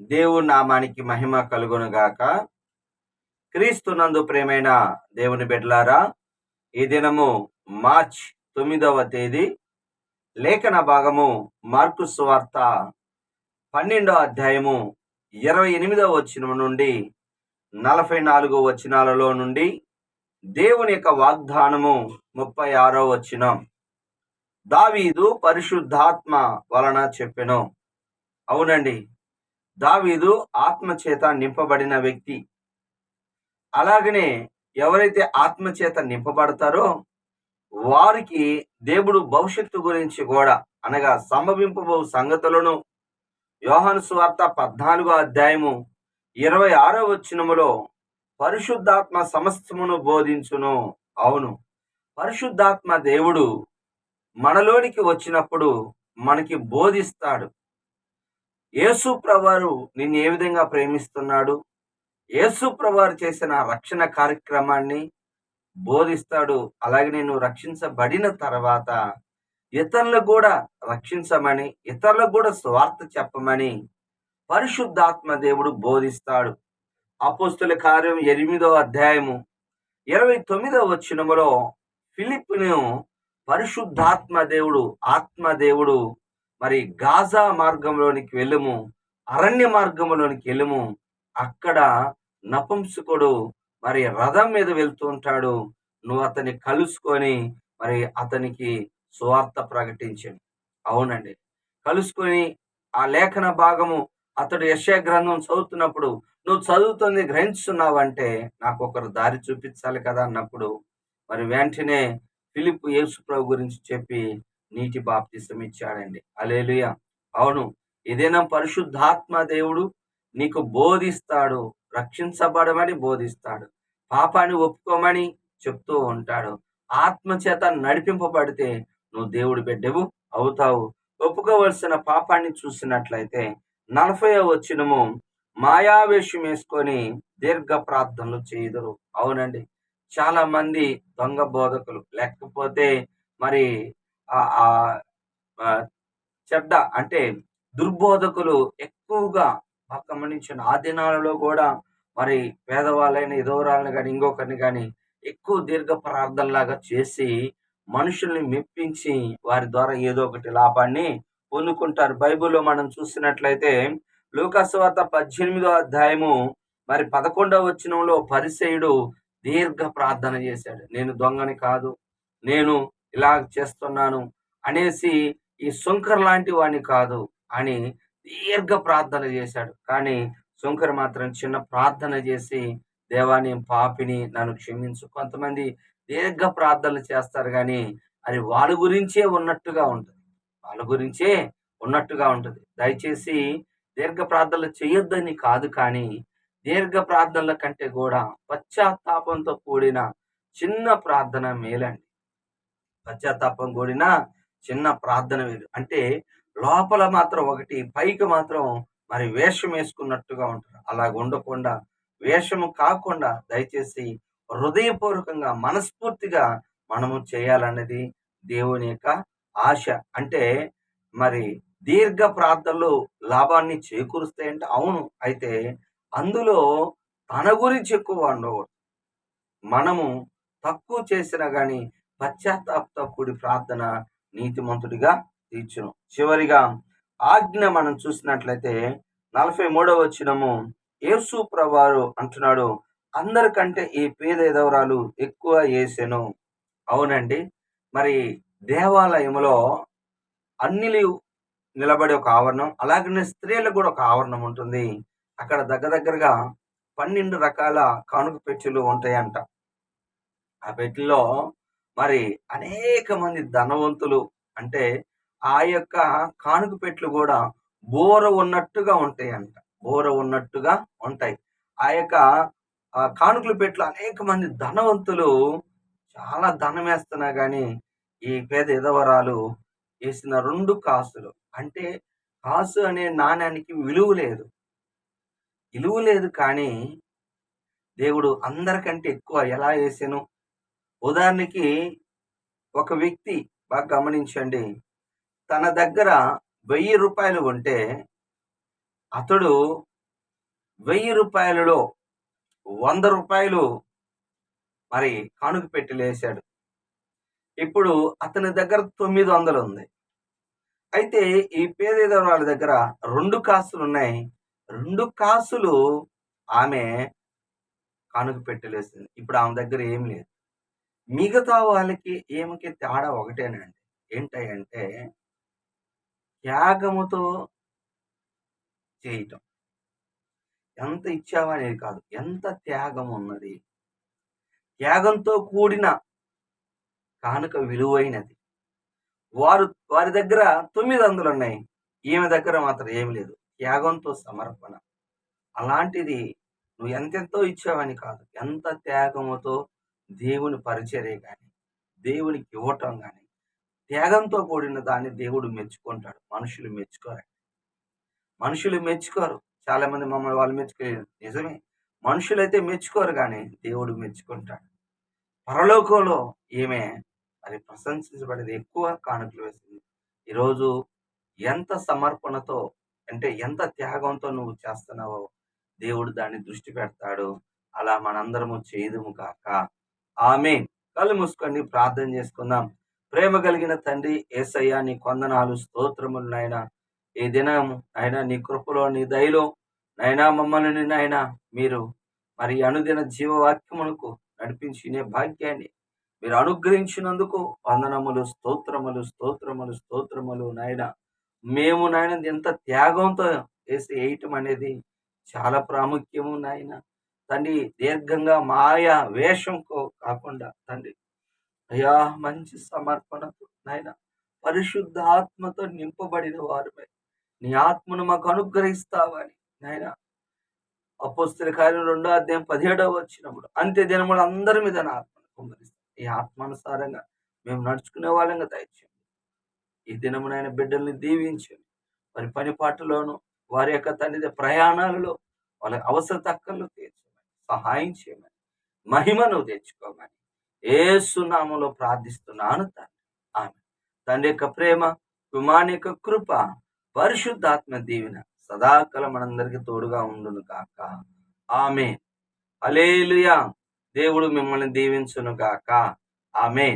దేవుని నామానికి మహిమ కలుగునుగాక. క్రీస్తు క్రీస్తునందు ప్రేమైన దేవుని బిడ్డలారా ఈ దినము మార్చ్ తొమ్మిదవ తేదీ లేఖన భాగము మార్కు సువార్త పన్నెండో అధ్యాయము ఇరవై ఎనిమిదవ వచనం నుండి నలభై నాలుగో వచనాలలో నుండి దేవుని యొక్క వాగ్దానము ముప్పై ఆరో వచనం. దావీదు పరిశుద్ధాత్మ వలన చెప్పెను. అవునండి దావీదు ఆత్మ చేత నింపబడిన వ్యక్తి. అలాగనే ఎవరైతే ఆత్మచేత నింపబడతారో వారికి దేవుడు భవిష్యత్తు గురించి కూడా అనగా సంభవింపబో సంగతులను యోహాను సువార్త పద్నాలుగో అధ్యాయము ఇరవై ఆరో వచ్చినములో పరిశుద్ధాత్మ సమస్తమును బోధించును. అవును పరిశుద్ధాత్మ దేవుడు మనలోనికి వచ్చినప్పుడు మనకి బోధిస్తాడు. యేసు ప్రవారు నిన్ను ఏ విధంగా ప్రేమిస్తున్నాడు? యేసు ప్రవారు చేసిన రక్షణ కార్యక్రమాన్ని బోధిస్తాడు. అలాగే నేను రక్షించబడిన తర్వాత ఇతరులకు కూడా రక్షించమని ఇతరులకు కూడా స్వార్థ చెప్పమని పరిశుద్ధాత్మ దేవుడు బోధిస్తాడు. అపోస్తుల కార్యం ఎనిమిదో అధ్యాయము ఇరవై తొమ్మిదవ వచ్చినములో ఫిలిప్ను పరిశుద్ధాత్మ దేవుడు ఆత్మ దేవుడు మరి గాజా మార్గంలోనికి వెళ్ళము అరణ్య మార్గంలోనికి వెళ్ళము. అక్కడ నపంసుకుడు మరి రథం మీద వెళ్తూ ఉంటాడు. నువ్వు అతన్ని కలుసుకొని మరి అతనికి సువార్త ప్రకటించాడు. అవునండి. కలుసుకొని ఆ లేఖన భాగము అతడు యశయ గ్రంథం చదువుతున్నప్పుడు నువ్వు చదువుతుంది గ్రహించుతున్నావంటే నాకు ఒకరు దారి చూపించాలి కదా అన్నప్పుడు మరి వెంటనే ఫిలిప్ యేసు ప్రభు గురించి చెప్పి నీటి బాప్తిసం ఇచ్చాడండి. అలేలుయ అవును ఏదైనా పరిశుద్ధాత్మ దేవుడు నీకు బోధిస్తాడు రక్షించబడమని బోధిస్తాడు. పాపాన్ని ఒప్పుకోమని చెప్తూ ఉంటాడు. ఆత్మ చేత నడిపింపబడితే నువ్వు దేవుడి బిడ్డవు అవుతావు. ఒప్పుకోవలసిన పాపాన్ని చూసినట్లయితే నలభై వచ్చినము మాయావేషం వేసుకొని దీర్ఘ ప్రార్థనలు చేయుదురు. అవునండి. చాలా మంది దొంగ బోధకులు. లేకపోతే మరి చెడ్డ అంటే దుర్బోధకులు ఎక్కువగా మాకు గమనించిన. ఆ దినాలలో కూడా మరి పేదవాళ్ళైన ఎదవరాలను కానీ ఇంకొకరిని కానీ ఎక్కువ దీర్ఘ ప్రార్థనలాగా చేసి మనుషుల్ని మెప్పించి వారి ద్వారా ఏదో ఒకటి లాభాన్ని పొందుకుంటారు. బైబిల్లో మనం చూసినట్లయితే లూకాసువార్త పద్దెనిమిదో అధ్యాయము మరి పదకొండవ వచ్చినంలో పరిసయుడు దీర్ఘ ప్రార్థన చేశాడు. నేను దొంగని కాదు. నేను ఇలా చేస్తున్నాను అనేసి ఈ శంకర్ లాంటి వాడిని కాదు అని దీర్ఘ ప్రార్థన చేశాడు. కానీ శంకర్ మాత్రం చిన్న ప్రార్థన చేసి దేవాని పాపిని నన్ను క్షమించు. కొంతమంది దీర్ఘ ప్రార్థనలు చేస్తారు కానీ అది వాళ్ళ గురించే ఉన్నట్టుగా ఉంటుంది. వాళ్ళ గురించే ఉన్నట్టుగా ఉంటుంది. దయచేసి దీర్ఘ ప్రార్థనలు చేయొద్దని కాదు కానీ దీర్ఘ ప్రార్థనల కంటే కూడా పశ్చాత్తాపంతో కూడిన చిన్న ప్రార్థన మేలండి. పశ్చాత్తాపం కూడిన చిన్న ప్రార్థన వేరు. అంటే లోపల మాత్రం ఒకటి పైకి మాత్రం మరి వేషం వేసుకున్నట్టుగా ఉంటారు. అలాగ ఉండకుండా వేషము కాకుండా దయచేసి హృదయపూర్వకంగా మనస్ఫూర్తిగా మనము చేయాలన్నది దేవుని యొక్క ఆశ. అంటే మరి దీర్ఘ ప్రార్థనలు లాభాన్ని చేకూరుస్తాయంటే అవును. అయితే అందులో తన గురించి ఎక్కువ ఉండకూడదు. మనము తక్కువ చేసినా కానీ పశ్చాత్తాపతో కూడి ప్రార్థన నీతిమంతుడిగా తీర్చును. చివరిగా ఆజ్ఞ మనం చూసినట్లయితే నలభై మూడవ వచ్చినము యేసు ప్రవారు అంటున్నాడు అందరికంటే ఈ పేద ఎదవరాలు ఎక్కువ వేసాను అవునండి. మరి దేవాలయంలో అన్నిలు నిలబడే ఒక ఆవరణం అలాగనే స్త్రీలకు కూడా ఒక ఆవరణం ఉంటుంది. అక్కడ దగ్గర దగ్గరగా పన్నెండు రకాల కానుక పెట్టెలు ఉంటాయంట. ఆ పెట్టెలో మరి అనేక మంది ధనవంతులు అంటే ఆ యొక్క కానుక పెట్లు కూడా బోర ఉన్నట్టుగా ఉంటాయంట. బోర ఉన్నట్టుగా ఉంటాయి. ఆ యొక్క కానుకల పెట్లు అనేక మంది ధనవంతులు చాలా ధనం వేస్తున్నా కానీ ఈ పేద ఎదవరాలు వేసిన రెండు కాసులు. అంటే కాసు అనే నాణ్యానికి విలువ లేదు. విలువ లేదు కానీ దేవుడు అందరికంటే ఎక్కువ ఎలా వేసాను? ఉదాహరణకి ఒక వ్యక్తి బాగా గమనించండి. తన దగ్గర వెయ్యి రూపాయలు ఉంటే అతడు వెయ్యి రూపాయలలో వంద రూపాయలు మరి కానుక పెట్టలేశాడు ఇప్పుడు అతని దగ్గర తొమ్మిది వందలు ఉంది. అయితే ఈ పేద వాళ్ళ దగ్గర రెండు కాసులు ఉన్నాయి. రెండు కాసులు ఆమె కానుక పెట్టలేసింది ఇప్పుడు ఆమె దగ్గర ఏం లేదు. మిగతా వాళ్ళకి ఏమికి తేడా ఒకటేనండి. ఏంటంటే త్యాగముతో చేయటం. ఎంత ఇచ్చావా అనేది కాదు. ఎంత త్యాగం ఉన్నది త్యాగంతో కూడిన కానుక విలువైనది. వారు వారి దగ్గర తొమ్మిది వందలు ఉన్నాయి ఈమె దగ్గర మాత్రం ఏమి లేదు. త్యాగంతో సమర్పణ. అలాంటిది నువ్వు ఎంతెంతో ఇచ్చావని కాదు. ఎంత త్యాగముతో దేవుని పరిచర్య కానీ దేవునికి ఇవ్వటం కానీ త్యాగంతో కూడిన దాన్ని దేవుడు మెచ్చుకుంటాడు. మనుషులు మెచ్చుకోరు. మనుషులు మెచ్చుకోరు. చాలా మంది మమ్మల్ని వాళ్ళు మెచ్చుకోలేదు నిజమే. మనుషులైతే మెచ్చుకోరు కానీ దేవుడు మెచ్చుకుంటాడు. పరలోకంలో ఈమె మరి ప్రశంసించబడేది ఎక్కువ కానుకలు వేసింది. ఈరోజు ఎంత సమర్పణతో అంటే ఎంత త్యాగంతో నువ్వు చేస్తున్నావో దేవుడు దాన్ని దృష్టి పెడతాడు. అలా మనందరము చేయదుము కాక ఆమె కళ్ళు మూసుకొని ప్రార్థన చేసుకుందాం. ప్రేమ కలిగిన తండ్రి ఏసయ్య నీ కొందనాలు స్తోత్రములు నాయన. ఈ దినం ఆయన నీ కృపలో నీ దయలో నైనా మమ్మల్ని నాయన మీరు మరి అనుదిన జీవవాక్యమునకు నడిపించిన భాగ్యాన్ని మీరు అనుగ్రహించినందుకు వందనములు స్తోత్రములు స్తోత్రములు స్తోత్రములు నాయన. మేము నాయన ఎంత త్యాగంతో వేసి వేయటం అనేది చాలా ప్రాముఖ్యము నాయన. తండ్రి దీర్ఘంగా మాయా వేషం కాకుండా తండ్రి అయ్యా మంచి సమర్పణతో నాయన పరిశుద్ధ ఆత్మతో నింపబడిన వారిపై నీ ఆత్మను మాకు అనుగ్రహిస్తావని నాయన. అపోస్తుల కార్యం రెండో అధ్యాయం పదిహేడవ వచ్చినప్పుడు అంత్య దినములు అందరి మీద నా ఆత్మను కుమ్మరిస్తాను ఈ ఆత్మానుసారంగా మేము నడుచుకునే వాళ్ళంగా దయచేయండి. ఈ దినమునైన బిడ్డల్ని దీవించండి. వారి పని పాటలోను వారి యొక్క తండ్రి ప్రయాణాలలో వాళ్ళ అవసర తక్కలు తీర్చు సహాయం చేయమని మహిమను తెచ్చుకోమని. ఏ సునామంలో ప్రార్థిస్తున్నాను తండ్రి. ఆమె తండ్రి యొక్క ప్రేమ కుమార్ యొక్క కృప పరిశుద్ధాత్మ దీవెన సదాకాలం మనందరికీ తోడుగా ఉండును కాక ఆమె అలేలుయా దేవుడు మిమ్మల్ని దీవించును కాక ఆమె